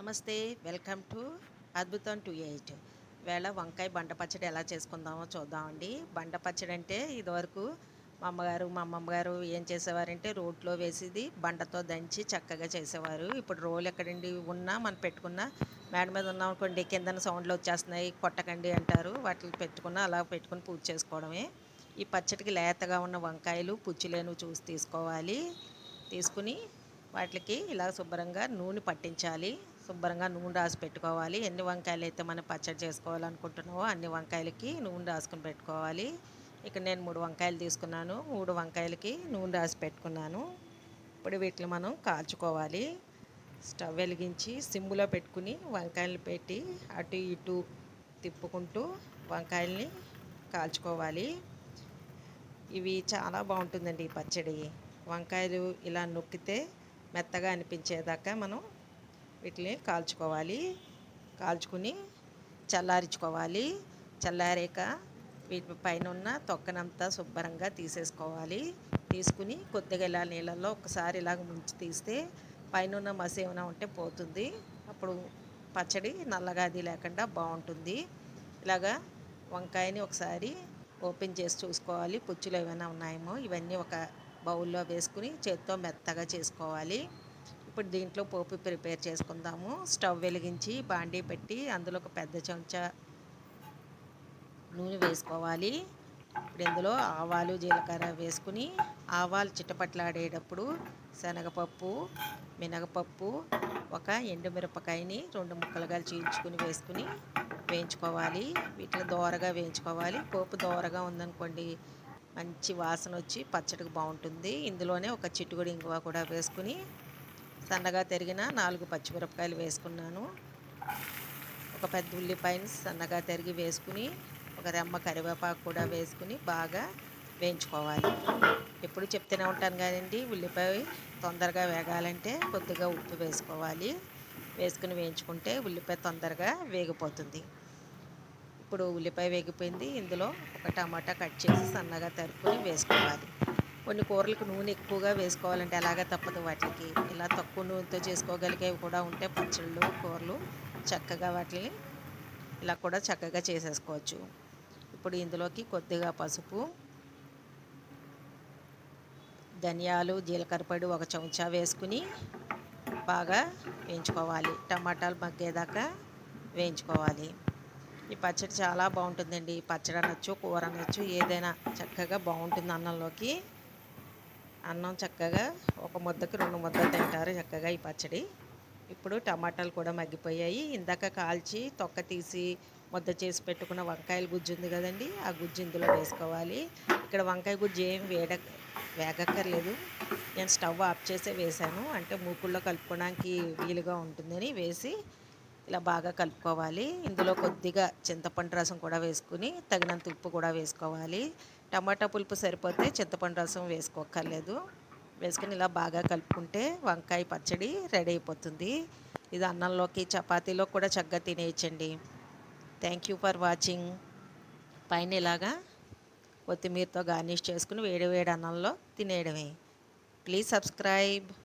నమస్తే welcome to అద్భుతం two eight. వేళ వంకాయ బండ పచ్చడి ఎలా చేసుకుందామో చూద్దామండి. బండ పచ్చడి అంటే ఇదివరకు మా అమ్మగారు మా అమ్మమ్మగారు ఏం చేసేవారంటే రోట్లో వేసేది బండతో దంచి చక్కగా చేసేవారు. ఇప్పుడు రోలు ఎక్కడండి ఉన్నా మనం పెట్టుకున్న మేడ మీద ఉన్నాం అనుకోండి కిందన సౌండ్లు వచ్చేస్తున్నాయి కొట్టకండి అంటారు. వాటిని పెట్టుకున్న అలా పెట్టుకుని పూజ చేసుకోవడమే. ఈ పచ్చడికి లేతగా ఉన్న వంకాయలు పుచ్చిలేను చూసి తీసుకోవాలి. తీసుకుని వాటికి ఇలా శుభ్రంగా నూనె పట్టించాలి. శుభ్రంగా నూనె రాసి పెట్టుకోవాలి. ఎన్ని వంకాయలు అయితే మనం పచ్చడి చేసుకోవాలనుకుంటున్నామో అన్ని వంకాయలకి నూనె రాసుకుని పెట్టుకోవాలి. ఇక్కడ నేను మూడు వంకాయలు తీసుకున్నాను. మూడు వంకాయలకి నూనె రాసి పెట్టుకున్నాను. ఇప్పుడు వీటిని మనం కాల్చుకోవాలి. స్టవ్ వెలిగించి సిమ్లో పెట్టుకుని వంకాయలు పెట్టి అటు ఇటు తిప్పుకుంటూ వంకాయల్ని కాల్చుకోవాలి. ఇవి చాలా బాగుంటుందండి ఈ పచ్చడి. వంకాయలు ఇలా నొక్కితే మెత్తగా అనిపించేదాకా మనం వీటిని కాల్చుకోవాలి. కాల్చుకుని చల్లారించుకోవాలి. చల్లారాక వీటి పైన ఉన్న తొక్కనంతా శుభ్రంగా తీసేసుకోవాలి. తీసుకుని కొద్దిగా ఇలా నీళ్ళల్లో ఒకసారి ఇలాగ ముంచి తీస్తే పైన ఉన్న మసి ఏమైనా ఉంటే పోతుంది. అప్పుడు పచ్చడి నల్లగా అది లేకుండా బాగుంటుంది. ఇలాగా వంకాయని ఒకసారి ఓపెన్ చేసి చూసుకోవాలి. పుచ్చులు ఏమైనా ఉన్నాయేమో ఇవన్నీ ఒక బౌల్లో వేసుకుని చేత్తో మెత్తగా చేసుకోవాలి. ఇప్పుడు దీంట్లో పోపు ప్రిపేర్ చేసుకుందాము. స్టవ్ వెలిగించి బాండీ పెట్టి అందులో ఒక పెద్ద చెంచా నూనె వేసుకోవాలి. ఇప్పుడు ఇందులో ఆవాలు జీలకర్ర వేసుకుని ఆవాలు చిట్టపట్లాడేటప్పుడు శనగపప్పు మినగపప్పు ఒక ఎండుమిరపకాయని రెండు ముక్కలుగా చీల్చుకుని వేసుకుని వేయించుకోవాలి. వీటిని దోరగా వేయించుకోవాలి. పోపు దోరగా ఉందనుకోండి మంచి వాసన వచ్చి పచ్చడికి బాగుంటుంది. ఇందులోనే ఒక చిట్టుగుడి ఇంగువ కూడా వేసుకుని సన్నగా తరిగిన నాలుగు పచ్చిమిరపకాయలు వేసుకున్నాను. ఒక పెద్ద ఉల్లిపాయని సన్నగా తరిగి వేసుకుని ఒక రెమ్మ కరివేపాకు కూడా వేసుకుని బాగా వేయించుకోవాలి. ఎప్పుడు చెప్తూనే ఉంటాను కదండి ఉల్లిపాయ తొందరగా వేగాలంటే కొద్దిగా ఉప్పు వేసుకోవాలి. వేసుకుని వేయించుకుంటే ఉల్లిపాయ తొందరగా వేగిపోతుంది. ఇప్పుడు ఉల్లిపాయ వేగిపోయింది. ఇందులో ఒక టమాటా కట్ చేసి సన్నగా తరుపుకొని వేసుకోవాలి. కొన్ని కూరలకు నూనె ఎక్కువగా వేసుకోవాలంటే అలాగే తప్పదు వాటికి. ఇలా తక్కువ నూనెతో చేసుకోగలిగేవి కూడా ఉంటే పచ్చళ్ళు కూరలు చక్కగా వాటిని ఇలా కూడా చక్కగా చేసేసుకోవచ్చు. ఇప్పుడు ఇందులోకి కొద్దిగా పసుపు ధనియాలు జీలకర్ర పొడి ఒక చెంచా వేసుకుని బాగా వేయించుకోవాలి. టమాటాలు మగ్గేదాకా వేయించుకోవాలి. ఈ పచ్చడి చాలా బాగుంటుందండి. పచ్చడి అనొచ్చు కూర అనొచ్చు ఏదైనా చక్కగా బాగుంటుంది అన్నంలోకి. అన్నం చక్కగా ఒక ముద్దకి రెండు ముద్దలు తింటారు చక్కగా ఈ పచ్చడి. ఇప్పుడు టమాటాలు కూడా మగ్గిపోయాయి. ఇందాక కాల్చి తొక్క తీసి ముద్ద చేసి పెట్టుకున్న వంకాయల గుజ్జు ఉంది కదండి ఆ గుజ్జు ఇందులో వేసుకోవాలి. ఇక్కడ వంకాయ గుజ్జు ఏం వేడ వేగక్కర్లేదు. నేను స్టవ్ ఆఫ్ చేసే వేసాను అంటే మూకుల్లో కలుపుకోవడానికి వీలుగా ఉంటుందని వేసి ఇలా బాగా కలుపుకోవాలి. ఇందులో కొద్దిగా చింతపండు రసం కూడా వేసుకుని తగినంత ఉప్పు కూడా వేసుకోవాలి. టమాటా పులుపు సరిపోతే చింతపండు రసం వేసుకోక్కర్లేదు. వేసుకుని ఇలా బాగా కలుపుకుంటే వంకాయ పచ్చడి రెడీ అయిపోతుంది. ఇది అన్నంలోకి చపాతీలో కూడా చక్కగా తినేయచ్చండి. థ్యాంక్ యూ ఫర్ వాచింగ్ పైన ఇలాగా కొత్తిమీరతో గార్నిష్ చేసుకుని వేడి వేడి అన్నంలో తినేయడమే. Please subscribe